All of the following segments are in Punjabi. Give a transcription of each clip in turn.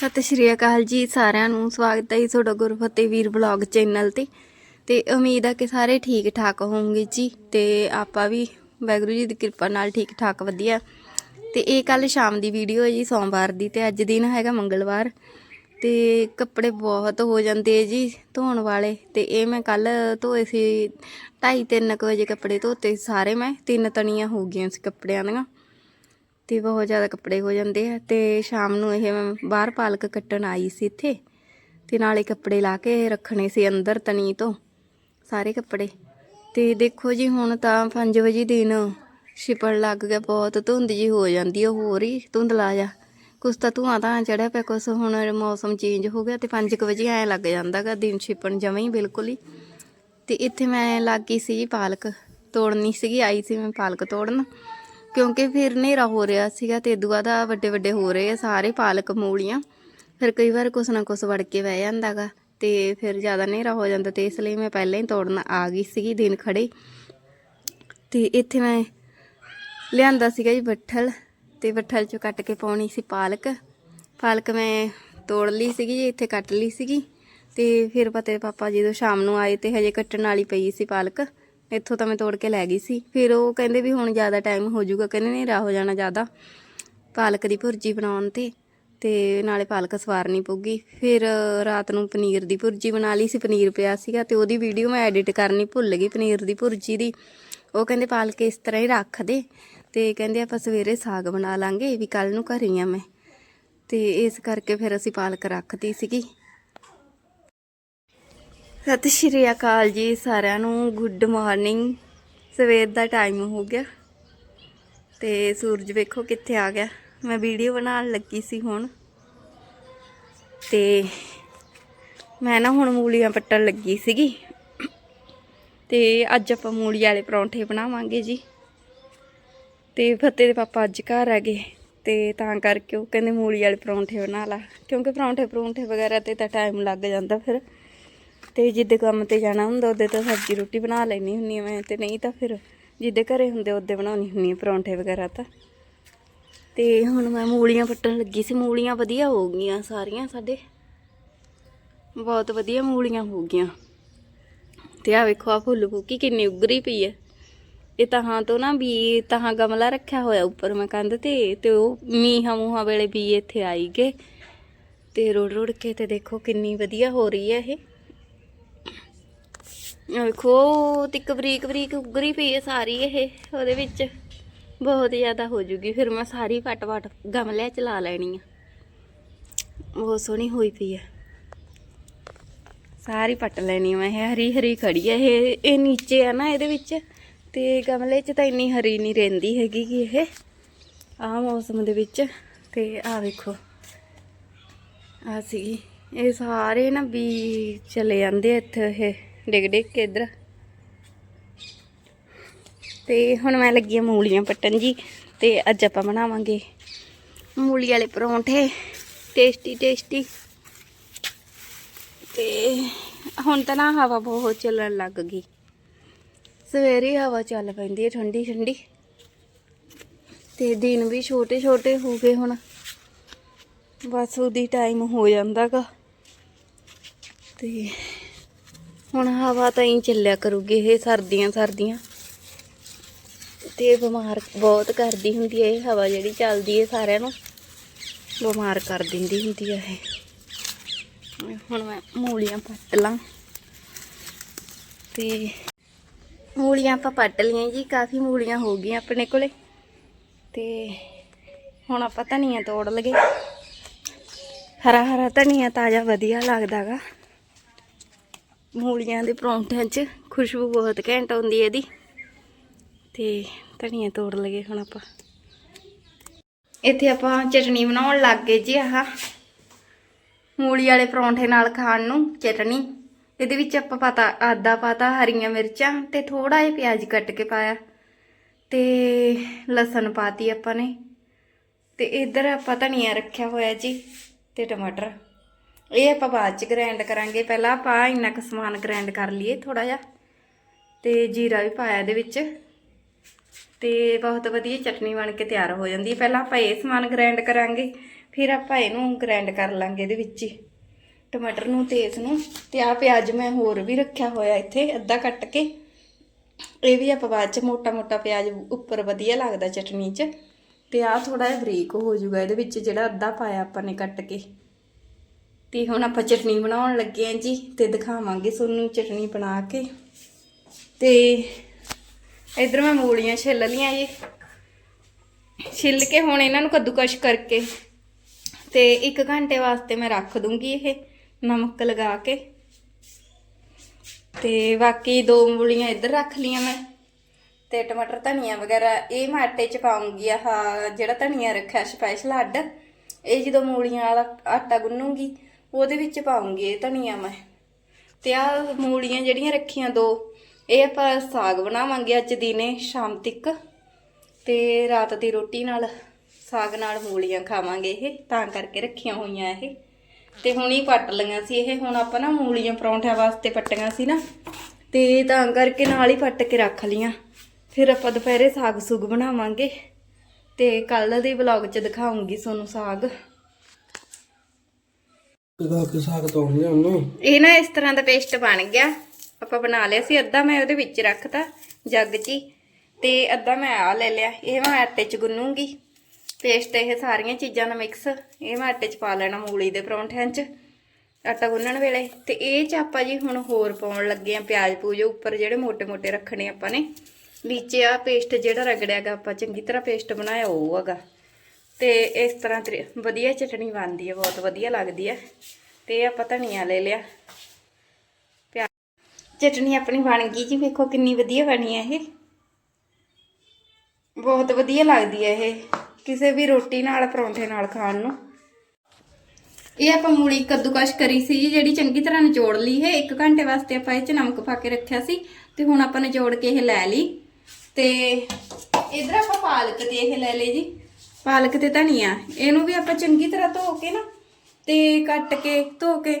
ਸਤਿ ਸ਼੍ਰੀ ਅਕਾਲ ਜੀ, ਸਾਰਿਆਂ ਨੂੰ ਸਵਾਗਤ ਹੈ ਜੀ ਤੁਹਾਡਾ ਗੁਰਫਤਿਹ ਵੀਰ ਬਲੌਗ ਚੈਨਲ ਤੇ। ਤੇ ਉਮੀਦ ਹੈ ਕਿ ਸਾਰੇ ਠੀਕ ਠਾਕ ਹੋਵੋਗੇ ਜੀ ਤੇ ਆਪਾਂ ਵੀ ਵਾਹਿਗੁਰੂ ਜੀ ਦੀ ਕਿਰਪਾ ਨਾਲ ਠੀਕ ਠਾਕ ਵਧੀਆ। ਤੇ ਇਹ ਕੱਲ ਸ਼ਾਮ ਦੀ ਵੀਡੀਓ ਹੈ ਜੀ, ਸੋਮਵਾਰ ਦੀ ਤੇ ਅੱਜ ਦਿਨ ਹੈਗਾ ਮੰਗਲਵਾਰ। ਤੇ ਕੱਪੜੇ ਬਹੁਤ ਹੋ ਜਾਂਦੇ ਜੀ ਧੋਣ ਵਾਲੇ ਤੇ ਇਹ ਮੈਂ ਕੱਲ ਧੋਏ ਸੀ 2:30 ਵਜੇ ਕੱਪੜੇ ਧੋਤੇ ਸੀ ਸਾਰੇ ਮੈਂ, ਤਿੰਨ ਤਣੀਆਂ ਹੋ ਗਈਆਂ ਸੀ ਕੱਪੜਿਆਂ ਦੀਆਂ। ਤੇ ਬਹੁਤ ਜ਼ਿਆਦਾ ਕੱਪੜੇ ਹੋ ਜਾਂਦੇ ਆ ਤੇ ਸ਼ਾਮ ਨੂੰ ਇਹ ਮੈਂ ਬਾਹਰ ਪਾਲਕ ਕੱਟਣ ਆਈ ਸੀ ਇੱਥੇ ਤੇ ਨਾਲੇ ਕੱਪੜੇ ਲਾ ਕੇ ਰੱਖਣੇ ਸੀ ਅੰਦਰ ਤਣੀ ਤੋਂ ਸਾਰੇ ਕੱਪੜੇ। ਤੇ ਦੇਖੋ ਜੀ, ਹੁਣ ਤਾਂ 5 ਵਜੇ ਦਿਨ, ਛਿਪਣ ਲੱਗ ਗਿਆ, ਬਹੁਤ ਧੁੰਦ ਜੀ ਹੋ ਜਾਂਦੀ ਆ, ਹੋਰ ਹੀ ਧੁੰਦਲਾ ਜਾ। ਕੁਛ ਤਾਂ ਧੂਆਂ ਤਾਂ ਚੜਿਆ ਪਿਆ, ਕੁਛ ਹੁਣ ਮੌਸਮ ਚੇਂਜ ਹੋ ਗਿਆ ਤੇ 5 ਵਜੇ ਐ ਲੱਗ ਜਾਂਦਾਗਾ ਦਿਨ ਛਿਪਣ ਜਮਾਂ ਹੀ ਬਿਲਕੁਲ ਹੀ। ਤੇ ਇੱਥੇ ਮੈਂ ਲੱਗ ਗਈ ਸੀ ਜੀ ਪਾਲਕ ਤੋੜਨੀ ਸੀਗੀ, ਆਈ ਸੀ ਮੈਂ ਪਾਲਕ ਤੋੜਨ। ਕਿਉਂਕਿ ਫਿਰ ਹਨੇਰਾ ਹੋ ਰਿਹਾ ਸੀਗਾ ਤੇ ਦੁਆ ਦਾ ਵੱਡੇ ਵੱਡੇ ਹੋ ਰਹੇ ਆ, ਸਾਰੇ ਪਾਲਕ ਮੂਲੀਆਂ। ਫਿਰ ਕਈ ਵਾਰ ਕੁਛ ਨਾ ਕੁਛ ਵੜ ਕੇ ਬਹਿ ਜਾਂਦਾਗਾ ਤੇ ਫਿਰ ਜ਼ਿਆਦਾ ਹਨੇਰਾ ਹੋ ਜਾਂਦਾ ਤੇ ਇਸ ਲਈ ਮੈਂ ਪਹਿਲਾਂ ਹੀ ਤੋੜਨ ਆ ਗਈ ਸੀਗੀ ਦਿਨ ਖੜੇ। ਤੇ ਇੱਥੇ ਮੈਂ ਲਿਆਂਦਾ ਸੀਗਾ ਜੀ ਬੱਠਲ ਤੇ ਬੱਠਲ ਚੋਂ ਕੱਟ ਕੇ ਪਾਉਣੀ ਸੀ ਪਾਲਕ। ਪਾਲਕ ਮੈਂ ਤੋੜ ਲਈ ਸੀਗੀ ਜੀ, ਇੱਥੇ ਕੱਟ ਲਈ ਸੀਗੀ ਤੇ ਫਿਰ ਪਤੇ ਪਾਪਾ ਜਦੋਂ ਸ਼ਾਮ ਨੂੰ ਆਏ ਤੇ ਹਜੇ ਕੱਟਣ ਵਾਲੀ ਪਈ ਸੀ ਪਾਲਕ। ਇੱਥੋਂ ਤਾਂ ਮੈਂ ਤੋੜ ਕੇ ਲੈ ਗਈ ਸੀ। ਫਿਰ ਉਹ ਕਹਿੰਦੇ ਵੀ ਹੁਣ ਜ਼ਿਆਦਾ ਟਾਈਮ ਹੋ ਜਾਊਗਾ। ਕਹਿੰਦੇ ਹਨੇਰਾ ਹੋ ਜਾਣਾ ਜ਼ਿਆਦਾ। ਪਾਲਕ ਦੀ ਭੁਰਜੀ ਬਣਾਉਣ ਤੇ ਤੇ ਨਾਲੇ ਪਾਲਕ ਸਵਾਰਨੀ ਪਊਗੀ। ਫਿਰ ਰਾਤ ਨੂੰ ਪਨੀਰ ਦੀ ਭੁਰਜੀ ਬਣਾ ਲਈ ਸੀ। ਪਨੀਰ ਪਿਆ ਸੀਗਾ ਤੇ ਉਹਦੀ ਵੀਡੀਓ ਮੈਂ ਐਡਿਟ ਕਰਨੀ ਭੁੱਲ ਗਈ ਪਨੀਰ ਦੀ ਭੁਰਜੀ ਦੀ। ਉਹ ਕਹਿੰਦੇ, ਪਾਲਕ ਇਸ ਤਰ੍ਹਾਂ ਹੀ ਰੱਖ ਦੇ। ਤੇ ਕਹਿੰਦੇ, ਆਪਾਂ ਸਵੇਰੇ ਸਾਗ ਬਣਾ ਲਾਂਗੇ ਵੀ ਕੱਲ ਨੂੰ ਘਰੇ ਹੀ ਆ ਮੈਂ। ਤੇ ਇਸ ਕਰਕੇ ਫਿਰ ਅਸੀਂ ਪਾਲਕ ਰੱਖਤੀ ਸੀਗੀ। ਸਤਿ ਸ਼੍ਰੀ ਅਕਾਲ ਜੀ ਸਾਰਿਆਂ ਨੂੰ। ਗੁੱਡ ਮਾਰਨਿੰਗ ਸਵੇਰ ਦਾ ਟਾਈਮ ਹੋ ਗਿਆ। ਤੇ ਸੂਰਜ ਵੇਖੋ ਕਿੱਥੇ ਆ ਗਿਆ। ਮੈਂ ਵੀਡੀਓ ਬਣਾਉਣ ਲੱਗੀ ਸੀ ਹੁਣ। ਤੇ ਮੈਂ ਨਾ ਹੁਣ ਮੂਲੀਆਂ ਪੱਟਣ ਲੱਗੀ ਸੀਗੀ। ਤੇ ਅੱਜ ਆਪਾਂ ਮੂਲੀ ਵਾਲੇ ਪਰੌਂਠੇ ਬਣਾਵਾਂਗੇ ਜੀ। ਤੇ ਫਤਿਹ ਦੇ ਪਾਪਾ ਅੱਜ ਘਰ ਆ ਗਏ। ਤੇ ਤਾਂ ਕਰਕੇ ਉਹ ਕਹਿੰਦੇ ਮੂਲੀ ਵਾਲੇ ਪਰੌਂਠੇ ਬਣਾ ਲਾ। ਕਿਉਂਕਿ ਪਰੌਂਠੇ ਪਰੌਂਠੇ ਵਗੈਰਾ ਤੇ ਤਾਂ ਟਾਈਮ ਲੱਗ ਜਾਂਦਾ ਫਿਰ। ਤੇ ਜਿੱਦੇ ਕੰਮ ਤੇ ਜਾਣਾ ਹੁੰਦਾ, ਉਹਦੇ ਤਾਂ ਸਬਜ਼ੀ ਰੋਟੀ ਬਣਾ ਲੈਣੀ ਹੁੰਨੀ ਆ ਮੈਂ, ਤੇ ਨਹੀਂ ਤਾਂ ਫਿਰ ਜਿੱਦੇ ਘਰੇ ਹੁੰਦੇ, ਉਹਦੇ ਬਣਾਉਣੀ ਹੁੰਨੀ ਆ ਪਰੌਂਠੇ ਵਗੈਰਾ ਤਾਂ। ਤੇ ਹੁਣ ਮੈਂ ਮੂਲੀਆਂ ਪੱਟਣ ਲੱਗੀ ਸੀ, ਮੂਲੀਆਂ ਵਧੀਆ ਹੋ ਗਈਆਂ ਸਾਰੀਆਂ ਸਾਡੇ। ਬਹੁਤ ਵਧੀਆ ਮੂਲੀਆਂ ਹੋ ਗਈਆਂ। ਤੇ ਆ ਵੇਖੋ ਆ ਫੁੱਲ ਫੂਕੀ ਕਿੰਨੀ ਉਗਰੀ ਪਈ ਹੈ ਇਹ ਤਹਾਂ ਤੋਂ ਨਾ ਵੀ ਤਹਾਂ ਗਮਲਾ ਰੱਖਿਆ ਹੋਇਆ ਉੱਪਰ ਮੈਂ ਕੰਧ ਤੇ ਤੇ ਉਹ ਮੀਹਾਂ ਮੂਹਾਂ ਵੇਲੇ ਵੀ ਇੱਥੇ ਆਈ ਗਏ। ਤੇ ਰੋੜ ਰੋੜ ਕੇ ਤੇ ਦੇਖੋ ਕਿੰਨੀ ਵਧੀਆ ਹੋ ਰਹੀ ਹੈ ਇਹ। ਵੇਖੋ ਤਿੱਕ ਬਰੀਕ ਬਰੀਕ ਉਗਰੀ ਪਈ ਹੈ ਸਾਰੀ ਇਹ, ਉਹਦੇ ਵਿੱਚ। ਬਹੁਤ ਜ਼ਿਆਦਾ ਹੋ ਜੂਗੀ। ਫਿਰ ਮੈਂ ਸਾਰੀ ਫਟ ਫਟ ਗਮਲੇ ਚ ਲਾ ਲੈਣੀ ਆ। ਬਹੁਤ ਸੋਹਣੀ ਹੋਈ ਪਈ ਹੈ ਸਾਰੀ ਪੱਟ ਲੈਣੀ ਮੈਂ। ਇਹ ਹਰੀ ਹਰੀ ਖੜੀ ਹੈ ਇਹ ਇਹ ਨੀਚੇ ਆ ਨਾ ਇਹਦੇ ਵਿੱਚ। ਤੇ ਗਮਲੇ 'ਚ ਤਾਂ ਇੰਨੀ ਹਰੀ ਨਹੀਂ ਰਹਿੰਦੀ ਹੈਗੀ ਕਿ ਇਹ। ਆਹ ਮੌਸਮ ਦੇ ਵਿੱਚ। ਤੇ ਆਹ ਵੇਖੋ। ਆ ਸੀ ਇਹ ਸਾਰੇ ਨਾ ਵੀ ਚਲੇ ਜਾਂਦੇ ਇੱਥੇ ਇਹ। ਡਿੱਗ ਡਿੱਗ ਕੇ ਇੱਧਰ। ਤੇ ਹੁਣ ਮੈਂ ਲੱਗੀ ਆ ਮੂਲੀਆਂ ਪੱਟਣ ਜੀ, ਤੇ ਅੱਜ ਆਪਾਂ ਬਣਾਵਾਂਗੇ ਮੂਲੀ ਵਾਲੇ ਪਰੌਂਠੇ। Tasty tasty. ਤੇ ਹੁਣ ਤਾਂ ਨਾ ਹਵਾ ਬਹੁਤ ਚੱਲਣ ਲੱਗ ਗਈ। ਸਵੇਰੇ ਹਵਾ ਚੱਲ ਪੈਂਦੀ ਹੈ ਠੰਡੀ ਠੰਡੀ। ਤੇ ਦਿਨ ਵੀ ਛੋਟੇ ਛੋਟੇ ਹੋ ਗਏ ਹੁਣ। ਬਸ ਉਹਦੀ ਟਾਈਮ ਹੋ ਜਾਂਦਾਗਾ। ਤੇ ਹੁਣ ਹਵਾ ਤਾਂ ਹੀ ਚੱਲਿਆ ਕਰੂਗੀ ਇਹ ਸਰਦੀਆਂ ਸਰਦੀਆਂ। ਤੇ ਬਿਮਾਰ ਬਹੁਤ ਕਰਦੀ ਹੁੰਦੀ ਹੈ ਇਹ ਹਵਾ ਜਿਹੜੀ ਚੱਲਦੀ ਹੈ ਸਾਰਿਆਂ ਨੂੰ। ਬਿਮਾਰ ਕਰ ਦਿੰਦੀ ਹੁੰਦੀ ਹੈ ਇਹ। ਹੁਣ ਮੈਂ ਮੂਲੀਆਂ ਪੱਟ ਲਾਂ। ਤੇ ਮੂਲੀਆਂ ਆਪਾਂ ਪੱਟ ਲਈਆਂ ਜੀ, ਕਾਫੀ ਮੂਲੀਆਂ ਹੋ ਗਈਆਂ ਆਪਣੇ ਕੋਲੇ। ਤੇ ਹੁਣ ਆਪਾਂ ਧਨੀਆ ਤੋੜ ਲਗੇ ਹਰਾ ਹਰਾ ਧਨੀਆ ਤਾਜ਼ਾ ਵਧੀਆ ਲੱਗਦਾਗਾ। ਮੂਲੀਆਂ ਦੇ ਪਰੌਂਠਿਆਂ 'ਚ ਖੁਸ਼ਬੂ ਬਹੁਤ ਘੈਂਟ ਆਉਂਦੀ ਹੈ ਇਹਦੀ। ਤੇ ਧਨੀਆ ਤੋੜ ਲਗੇ ਹੁਣ ਆਪਾਂ। ਇੱਥੇ ਆਪਾਂ ਚਟਣੀ ਬਣਾਉਣ ਲੱਗ ਗਏ ਜੀ ਆਹ। ਮੂਲੀ ਵਾਲੇ ਪਰੌਂਠੇ ਨਾਲ ਖਾਣ ਨੂੰ ਚਟਣੀ ਇਹਦੇ ਵਿੱਚ ਆਪਾਂ ਪਤਾ ਆਦਾ ਪਾਤਾ ਹਰੀਆਂ ਮਿਰਚਾਂ ਤੇ ਥੋੜਾ ਜਿਹਾ ਪਿਆਜ਼ ਕੱਟ ਕੇ ਪਾਇਆ। ਤੇ ਲਸਣ ਪਾਤੀ ਆਪਾਂ ਨੇ। ਤੇ ਇੱਧਰ ਆਪਾਂ ਧਨੀਆ ਰੱਖਿਆ ਹੋਇਆ ਜੀ ਤੇ ਟਮਾਟਰ। ਇਹ ਆਪਾਂ ਬਾਅਦ ਚ ਗ੍ਰਾਈਂਡ ਕਰਾਂਗੇ। ਪਹਿਲਾਂ ਆਪਾਂ ਇੰਨਾ ਕੁ ਸਮਾਨ ਗ੍ਰਾਈਂਡ ਕਰ ਲਈਏ ਥੋੜਾ ਜਿਹਾ। ਤੇ ਜੀਰਾ ਵੀ ਪਾਇਆ ਇਹਦੇ ਵਿੱਚ। ਤੇ ਬਹੁਤ ਵਧੀਆ ਚਟਨੀ ਬਣ ਕੇ ਤਿਆਰ ਹੋ ਜਾਂਦੀ ਹੈ। ਪਹਿਲਾਂ ਆਪਾਂ ਇਹ ਸਮਾਨ ਗ੍ਰਾਈਂਡ ਕਰਾਂਗੇ। ਫਿਰ ਆਪਾਂ ਇਹਨੂੰ ਗ੍ਰਾਈਂਡ ਕਰ ਲਾਂਗੇ ਇਹਦੇ ਵਿੱਚ ਹੀ। ਟਮਾਟਰ ਨੂੰ ਤੇ ਇਸ ਨੂੰ ਤੇ ਆ ਪਿਆਜ਼ ਮੈਂ ਹੋਰ ਵੀ ਰੱਖਿਆ ਹੋਇਆ ਇੱਥੇ, ਅੱਧਾ ਕੱਟ ਕੇ। ਇਹ ਵੀ ਆਪਾਂ ਬਾਅਦ ਚ ਮੋਟਾ ਮੋਟਾ ਪਿਆਜ਼ ਉੱਪਰ ਵਧੀਆ ਲੱਗਦਾ ਚਟਨੀ 'ਚ। ਤੇ ਆ ਥੋੜਾ ਜਿਹਾ ਬਰੀਕ ਹੋ ਜਾਊਗਾ ਇਹਦੇ ਵਿੱਚ, ਜਿਹੜਾ ਅੱਧਾ ਪਾਇਆ ਆਪਾਂ ਨੇ ਕੱਟ ਕੇ। ਤੇ ਹੁਣ ਆਪਾਂ ਚਟਨੀ ਬਣਾਉਣ ਲੱਗੇ ਆਂ ਜੀ ਤੇ ਦਿਖਾਵਾਂਗੇ ਤੁਹਾਨੂੰ ਚਟਨੀ ਬਣਾ ਕੇ। ਤੇ ਇਧਰ ਮੈਂ ਮੂਲੀਆਂ ਛਿੱਲ ਲੀਆਂ ਜੀ। ਛਿੱਲ ਕੇ ਹੁਣ ਇਹਨਾਂ ਨੂੰ ਕੱਦੂਕਸ਼ ਕਰਕੇ ਤੇ 1 ਘੰਟੇ ਵਾਸਤੇ ਮੈਂ ਰੱਖ ਦੂੰਗੀ ਇਹ ਨਮਕ ਲਗਾ ਕੇ। ਤੇ ਬਾਕੀ ਦੋ ਮੂਲੀਆਂ ਇੱਧਰ ਰੱਖ ਲੀਆਂ ਮੈਂ। ਤੇ ਟਮਾਟਰ, ਧਨੀਆ ਵਗੈਰਾ ਇਹ ਮੈਂ ਆਟੇ ਚ ਪਾਉਂਗੀ, ਆਹ ਜਿਹੜਾ ਧਨੀਆ ਰੱਖਿਆ ਸਪੈਸ਼ਲ ਅੱਡ। ਇਹ ਜਦੋਂ ਮੂਲੀਆਂ ਵਾਲਾ ਆਟਾ ਗੁੰਨੂਗੀ ਉਹਦੇ ਵਿੱਚ ਪਾਉਂਗੀ ਇਹ ਧਨੀਆ ਮੈਂ। ਤੇ ਆ ਮੂਲੀਆਂ ਜਿਹੜੀਆਂ ਰੱਖੀਆਂ ਦੋ, ਇਹ ਆਪਾਂ ਸਾਗ ਬਣਾਵਾਂਗੇ ਅੱਜ ਦਿਨੇ, ਸ਼ਾਮ ਤੱਕ। ਤੇ ਰਾਤ ਦੀ ਰੋਟੀ ਨਾਲ ਸਾਗ ਨਾਲ ਮੂਲੀਆਂ ਖਾਵਾਂਗੇ ਇਹ, ਤਾਂ ਕਰਕੇ ਰੱਖੀਆਂ ਹੋਈਆਂ ਇਹ। ਤੇ ਹੁਣ ਹੀ ਪੱਟ ਲਈਆਂ ਸੀ ਇਹ, ਹੁਣ ਆਪਾਂ ਨਾ ਮੂਲੀਆਂ ਪਰੌਂਠਿਆਂ ਵਾਸਤੇ ਪੱਟੀਆਂ ਸੀ ਨਾ। ਤੇ ਤਾਂ ਕਰਕੇ ਨਾਲ ਹੀ ਪੱਟ ਕੇ ਰੱਖ ਲੀਆਂ ਫਿਰ ਆਪਾਂ ਦੁਪਹਿਰੇ ਸਾਗ ਸੁਗ ਬਣਾਵਾਂਗੇ। ਤੇ ਕੱਲ ਦੇ ਵਲੌਗ 'ਚ ਦਿਖਾਉਂਗੀ ਤੁਹਾਨੂੰ ਸਾਗ। ਇਹ ਨਾ ਇਸ ਤਰ੍ਹਾਂ ਦਾ ਪੇਸਟ ਬਣ ਗਿਆ। ਆਪਾਂ ਬਣਾ ਲਿਆ ਸੀ, ਅੱਧਾ ਮੈਂ ਉਹਦੇ ਵਿੱਚ ਰੱਖਤਾ, ਜੱਗ 'ਚ ਤੇ ਅੱਧਾ ਮੈਂ ਆ ਲੈ ਲਿਆ, ਇਹ ਮੈਂ ਆਟੇ 'ਚ ਗੁੰਨੂੰਗੀ। ਪੇਸਟ ਇਹ ਸਾਰੀਆਂ ਚੀਜ਼ਾਂ ਦਾ ਮਿਕਸ ਇਹ ਮੈਂ ਆਟੇ 'ਚ ਪਾ ਲੈਣਾ ਮੂਲੀ ਦੇ ਪਰੌਂਠਿਆਂ 'ਚ, ਆਟਾ ਗੁੰਨਣ ਵੇਲੇ। ਤੇ ਇਹ 'ਚ ਆਪਾਂ ਜੀ ਹੁਣ ਹੋਰ ਪਾਉਣ ਲੱਗੇ ਆ, ਪਿਆਜ਼ ਪੂਜ ਉੱਪਰ ਜਿਹੜੇ ਮੋٹے-ਮੋٹے ਰੱਖਣੇ ਆਪਾਂ ਨੇ। ਵਿੱਚ ਆ ਪੇਸਟ ਜਿਹੜਾ ਰਗੜਿਆਗਾ ਆਪਾਂ ਚੰਗੀ ਤਰ੍ਹਾਂ ਪੇਸਟ ਬਣਾਇਆ, ਉਹ ਹੈਗਾ। ਤੇ ਇਸ ਤਰ੍ਹਾਂ ਤਰੀ- ਵਧੀਆ ਚਟਣੀ ਬਣਦੀ ਹੈ ਬਹੁਤ ਵਧੀਆ ਲੱਗਦੀ ਹੈ। ਤੇ ਇਹ ਆਪਾਂ ਧਨੀਆ ਲੈ ਲਿਆ। ਪਿਆ ਚਟਣੀ ਆਪਣੀ ਬਣ ਗਈ ਜੀ ਵੇਖੋ ਕਿੰਨੀ ਵਧੀਆ ਬਣੀ ਹੈ ਇਹ। ਬਹੁਤ ਵਧੀਆ ਲੱਗਦੀ ਹੈ ਇਹ ਕਿਸੇ ਵੀ ਰੋਟੀ ਨਾਲ ਪਰੌਂਠੇ ਨਾਲ ਖਾਣ ਨੂੰ। ਇਹ ਆਪਾਂ ਮੂਲੀ ਕੱਦੂਕਸ਼ ਕਰੀ ਸੀ ਜੀ, ਜਿਹੜੀ ਚੰਗੀ ਤਰ੍ਹਾਂ ਨਿਚੋੜ ਲਈ ਹੈ। 1 ਘੰਟੇ ਵਾਸਤੇ ਆਪਾਂ ਇਹ ਚ ਨਮਕ ਪਾ ਕੇ ਰੱਖਿਆ ਸੀ ਤੇ ਹੁਣ ਆਪਾਂ ਨਿਚੋੜ ਕੇ ਇਹ ਲੈ ਲਈ। ਤੇ ਇਧਰ ਆਪਾਂ ਪਾਲਕ ਤੇ ਇਹ ਲੈ ਲਈ ਜੀ। ਪਾਲਕ ਤੇ ਧਨੀਆ। ਇਹਨੂੰ ਵੀ ਆਪਾਂ ਚੰਗੀ ਤਰ੍ਹਾਂ ਧੋ ਕੇ ਨਾ, ਤੇ ਕੱਟ ਕੇ, ਧੋ ਕੇ,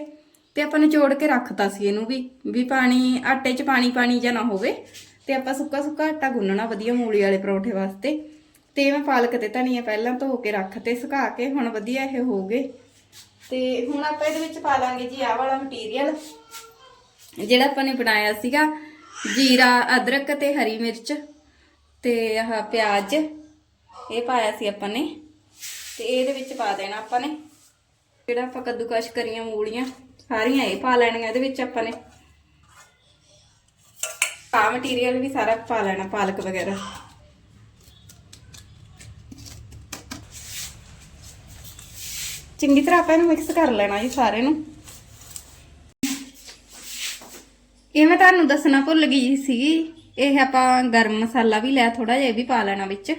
ਤੇ ਆਪਾਂ ਨਿਚੋੜ ਕੇ ਰੱਖਤਾ ਸੀ ਇਹਨੂੰ ਵੀ ਵੀ ਪਾਣੀ, ਆਟੇ 'ਚ ਪਾਣੀ ਪਾਣੀ ਜਾਂ ਨਾ ਹੋਵੇ, ਤੇ ਆਪਾਂ ਸੁੱਕਾ ਸੁੱਕਾ ਆਟਾ ਗੁੰਨਣਾ ਵਧੀਆ ਮੂਲੀ ਵਾਲੇ ਪਰੌਂਠੇ ਵਾਸਤੇ। ਤੇ ਮੈਂ ਪਾਲਕ ਤੇ ਧਨੀਆ ਪਹਿਲਾਂ ਧੋ ਕੇ ਰੱਖ ਤੇ ਸੁਕਾ ਕੇ ਹੁਣ ਵਧੀਆ ਇਹ ਹੋ ਗਏ। ਤੇ ਹੁਣ ਆਪਾਂ ਇਹਦੇ ਵਿੱਚ ਪਾ ਲਾਂਗੇ ਜੀ ਆਹ ਵਾਲਾ ਮਟੀਰੀਅਲ ਜਿਹੜਾ ਆਪਾਂ ਨੇ ਬਣਾਇਆ ਸੀਗਾ ਜੀਰਾ, ਅਦਰਕ ਤੇ ਹਰੀ ਮਿਰਚ ਤੇ ਆਹ ਪਿਆਜ਼। ਇਹ ਪਾਇਆ ਸੀ ਆਪਾਂ ਨੇ। ਤੇ ਇਹਦੇ ਵਿੱਚ ਪਾ ਦੇਣਾ ਆਪਾਂ ਨੇ। ਜਿਹੜਾ ਆਪਾਂ ਕੱਦੂਕਸ਼ ਕਰੀਆਂ ਮੂਲੀਆਂ, ਸਾਰੀਆਂ ਇਹ ਪਾ ਲੈਣੀਆਂ ਇਹਦੇ ਵਿੱਚ ਆਪਾਂ ਨੇ। ਪਾ ਮਟੀਰੀਅਲ ਵੀ ਸਾਰਾ ਪਾ ਲੈਣਾ, ਪਾਲਕ ਵਗੈਰਾ। ਚੰਗੀ ਤਰ੍ਹਾਂ ਆਪਾਂ ਇਹਨੂੰ ਮਿਕਸ ਕਰ ਲੈਣਾ ਜੀ ਸਾਰੇ ਨੂੰ। ਇਹ ਮੈਂ ਤੁਹਾਨੂੰ ਦੱਸਣਾ ਭੁੱਲ ਗਈ ਸੀਗੀ ਇਹ ਆਪਾਂ ਗਰਮ ਮਸਾਲਾ ਵੀ ਲੈ ਥੋੜਾ ਜਿਹਾ ਇਹ ਵੀ ਪਾ ਲੈਣਾ ਵਿੱਚ।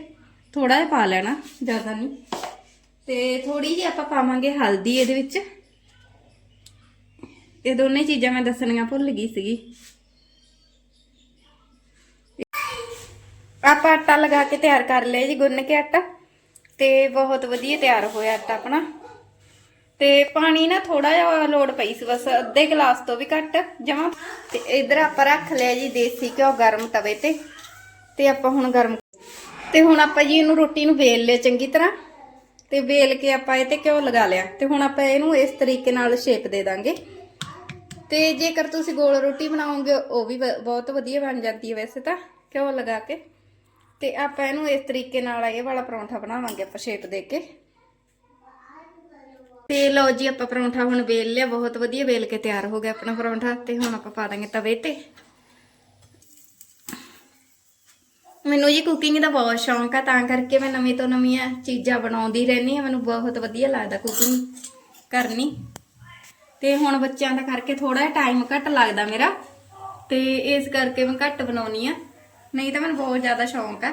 ਥੋੜਾ ਜਿਹਾ ਪਾ ਲੈਣਾ, ਜ਼ਿਆਦਾ ਨਹੀਂ। ਤੇ ਥੋੜੀ ਜਿਹੀ ਆਪਾਂ ਪਾਵਾਂਗੇ ਹਲਦੀ ਇਹਦੇ ਵਿੱਚ। ਇਹ ਦੋਨੇ ਚੀਜ਼ਾਂ ਮੈਂ ਦੱਸਣੀਆਂ ਭੁੱਲ ਗਈ ਸੀਗੀ। ਆਪਾਂ ਆਟਾ ਲਗਾ ਕੇ ਤਿਆਰ ਕਰ ਲਿਆ ਜੀ, ਗੁੰਨ ਕੇ ਆਟਾ। ਤੇ ਬਹੁਤ ਵਧੀਆ ਤਿਆਰ ਹੋਇਆ ਆਟਾ ਆਪਣਾ। ਤੇ ਪਾਣੀ ਨਾ ਥੋੜਾ ਜਿਹਾ ਲੋੜ ਪਈ ਸੀ, ਬਸ ਅੱਧੇ ਗਲਾਸ ਤੋਂ ਵੀ ਘੱਟ ਜਮਾ। ਤੇ ਇਧਰ ਆਪਾਂ ਰੱਖ ਲਿਆ ਜੀ ਦੇਸੀ ਘਿਓ ਗਰਮ ਤਵੇ ਤੇ। ਤੇ ਆਪਾਂ ਹੁਣ ਗਰਮ ਤੇ ਹੁਣ ਆਪਾਂ ਜੀ ਇਹਨੂੰ ਰੋਟੀ ਨੂੰ ਵੇਲ ਲਿਆ ਚੰਗੀ ਤਰ੍ਹਾਂ। ਤੇ ਵੇਲ ਕੇ ਆਪਾਂ ਇਹ ਤੇ ਘਿਓ ਲਗਾ ਲਿਆ। ਤੇ ਹੁਣ ਆਪਾਂ ਇਹਨੂੰ ਇਸ ਤਰੀਕੇ ਨਾਲ ਸ਼ੇਪ ਦੇ ਦਾਂਗੇ। ਤੇ ਜੇਕਰ ਤੁਸੀਂ ਗੋਲ ਰੋਟੀ ਬਣਾਓਗੇ, ਉਹ ਵੀ ਬਹੁਤ ਵਧੀਆ ਬਣ ਜਾਂਦੀ ਹੈ ਵੈਸੇ ਤਾਂ, ਘਿਓ ਲਗਾ ਕੇ। ਤੇ ਆਪਾਂ ਇਹਨੂੰ ਇਸ ਤਰੀਕੇ ਨਾਲ ਇਹ ਵਾਲਾ ਪਰੌਂਠਾ ਬਣਾਵਾਂਗੇ ਆਪਾਂ ਸ਼ੇਪ ਦੇ ਕੇ। ਤੇ ਲਓ ਜੀ, ਆਪਾਂ ਪਰੌਂਠਾ ਹੁਣ ਵੇਲ ਲਿਆ। ਬਹੁਤ ਵਧੀਆ ਵੇਲ ਕੇ ਤਿਆਰ ਹੋ ਗਿਆ ਆਪਣਾ ਪਰੌਂਠਾ। ਤੇ ਹੁਣ ਆਪਾਂ ਪਾ ਦਾਂਗੇ ਤਵੇ ਤੇ। ਮੈਨੂੰ ਜੀ ਕੁਕਿੰਗ ਦਾ ਬਹੁਤ ਸ਼ੌਂਕ ਆ, ਤਾਂ ਕਰਕੇ ਮੈਂ ਨਵੀਂ ਤੋਂ ਨਵੀਆਂ ਚੀਜ਼ਾਂ ਬਣਾਉਂਦੀ ਰਹਿੰਦੀ ਆ ਮੈਨੂੰ ਬਹੁਤ ਵਧੀਆ ਲੱਗਦਾ ਕੁਕਿੰਗ ਕਰਨੀ। ਤੇ ਹੁਣ ਬੱਚਿਆਂ ਦਾ ਕਰਕੇ ਥੋੜਾ ਜਿਹਾ ਟਾਈਮ ਘੱਟ ਲੱਗਦਾ ਮੇਰਾ, ਤੇ ਇਸ ਕਰਕੇ ਮੈਂ ਘੱਟ ਬਣਾਉਣੀ ਆ ਨਹੀਂ ਤਾਂ ਮੈਨੂੰ ਬਹੁਤ ਜ਼ਿਆਦਾ ਸ਼ੌਂਕ ਆ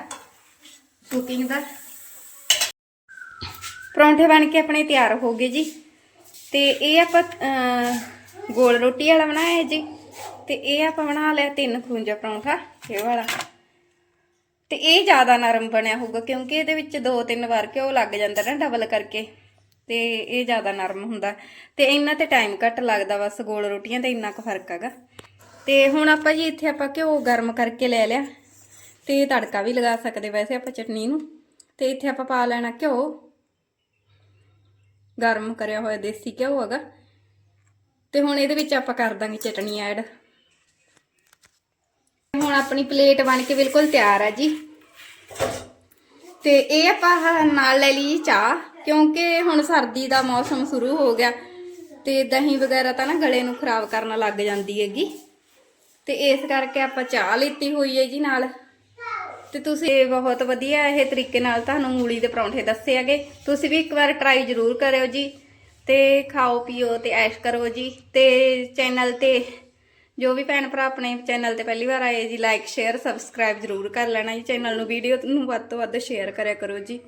ਕੁਕਿੰਗ ਦਾ। ਪਰੌਂਠੇ ਬਣ ਕੇ ਆਪਣੇ ਤਿਆਰ ਹੋ ਗਏ ਜੀ। ਤੇ ਇਹ ਆਪਾਂ ਗੋਲ ਰੋਟੀ ਵਾਲਾ ਬਣਾਇਆ ਜੀ। ਤੇ ਇਹ ਆਪਾਂ ਬਣਾ ਲਿਆ ਤਿੰਨ ਖੂੰਜਾ ਪਰੌਂਠਾ, ਇਹ ਵਾਲਾ। ਤੇ ਇਹ ਜ਼ਿਆਦਾ ਨਰਮ ਬਣਿਆ ਹੋਊਗਾ ਕਿਉਂਕਿ ਇਹਦੇ ਵਿੱਚ ਦੋ ਤਿੰਨ ਵਾਰ ਘਿਓ ਲੱਗ ਜਾਂਦਾ ਨਾ ਡਬਲ ਕਰਕੇ ਤੇ ਇਹ ਜ਼ਿਆਦਾ ਨਰਮ ਹੁੰਦਾ। ਤੇ ਇਹਨਾਂ ਤੇ ਟਾਈਮ ਘੱਟ ਲੱਗਦਾ ਬਸ ਗੋਲ ਰੋਟੀਆਂ ਤੇ ਇੰਨਾ ਕੁ ਫ਼ਰਕ ਹੈਗਾ। ਤੇ ਹੁਣ ਆਪਾਂ ਜੀ ਇੱਥੇ ਆਪਾਂ ਘਿਓ ਗਰਮ ਕਰਕੇ ਲੈ ਲਿਆ ਤੇ ਤੜਕਾ ਵੀ ਲਗਾ ਸਕਦੇ ਵੈਸੇ ਆਪਾਂ ਚਟਨੀ ਨੂੰ। ਤੇ ਇੱਥੇ ਆਪਾਂ ਪਾ ਲੈਣਾ ਘਿਓ। ਗਰਮ ਕਰਿਆ ਹੋਇਆ ਦੇਸੀ ਘਿਓ ਹੈਗਾ। ਤੇ ਹੁਣ ਇਹਦੇ ਵਿੱਚ ਆਪਾਂ ਕਰ ਦਾਂਗੇ ਚਟਨੀ ਐਡ। ਹੁਣ ਆਪਣੀ ਪਲੇਟ ਬਣ ਕੇ ਬਿਲਕੁਲ ਤਿਆਰ ਹੈ ਜੀ। ਤੇ ਇਹ ਆਪਾਂ ਨਾਲ ਲੈ ਲਈ ਚਾਹ, ਕਿਉਂਕਿ ਹੁਣ ਸਰਦੀ ਦਾ ਮੌਸਮ ਸ਼ੁਰੂ ਹੋ ਗਿਆ ਤੇ ਦਹੀਂ ਵਗੈਰਾ ਤਾਂ ਨਾ ਗਲੇ ਨੂੰ ਖਰਾਬ ਕਰਨ ਲੱਗ ਜਾਂਦੀ ਹੈਗੀ। ਤੇ ਇਸ ਕਰਕੇ ਆਪਾਂ ਚਾਹ ਲਿੱਤੀ ਹੋਈ ਹੈ ਜੀ ਨਾਲ। ਤੇ ਤੁਸੀਂ ਬਹੁਤ ਵਧੀਆ ਇਹ ਤਰੀਕੇ ਨਾਲ ਤੁਹਾਨੂੰ ਮੂਲੀ ਦੇ ਪਰੌਂਠੇ ਦੱਸੇ ਹੈਗੇ। ਤੁਸੀਂ ਵੀ ਇੱਕ ਵਾਰ ਟਰਾਈ ਜ਼ਰੂਰ ਕਰਿਓ ਜੀ। ਤੇ ਖਾਓ, ਪੀਓ ਤੇ ਐਸ਼ ਕਰੋ ਜੀ। ਤੇ ਚੈਨਲ ਤੇ ਜੋ ਵੀ ਭੈਣ ਭਰਾ ਆਪਣੇ ਚੈਨਲ ਤੇ ਪਹਿਲੀ ਵਾਰ ਆਏ ਜੀ ਲਾਈਕ ਸ਼ੇਅਰ ਸਬਸਕ੍ਰਾਈਬ ਜ਼ਰੂਰ ਕਰ ਲੈਣਾ ਜੀ। ਚੈਨਲ ਨੂੰ ਵੀਡੀਓ ਨੂੰ ਵੱਧ ਤੋਂ ਵੱਧ ਸ਼ੇਅਰ ਕਰਿਆ ਕਰੋ ਜੀ।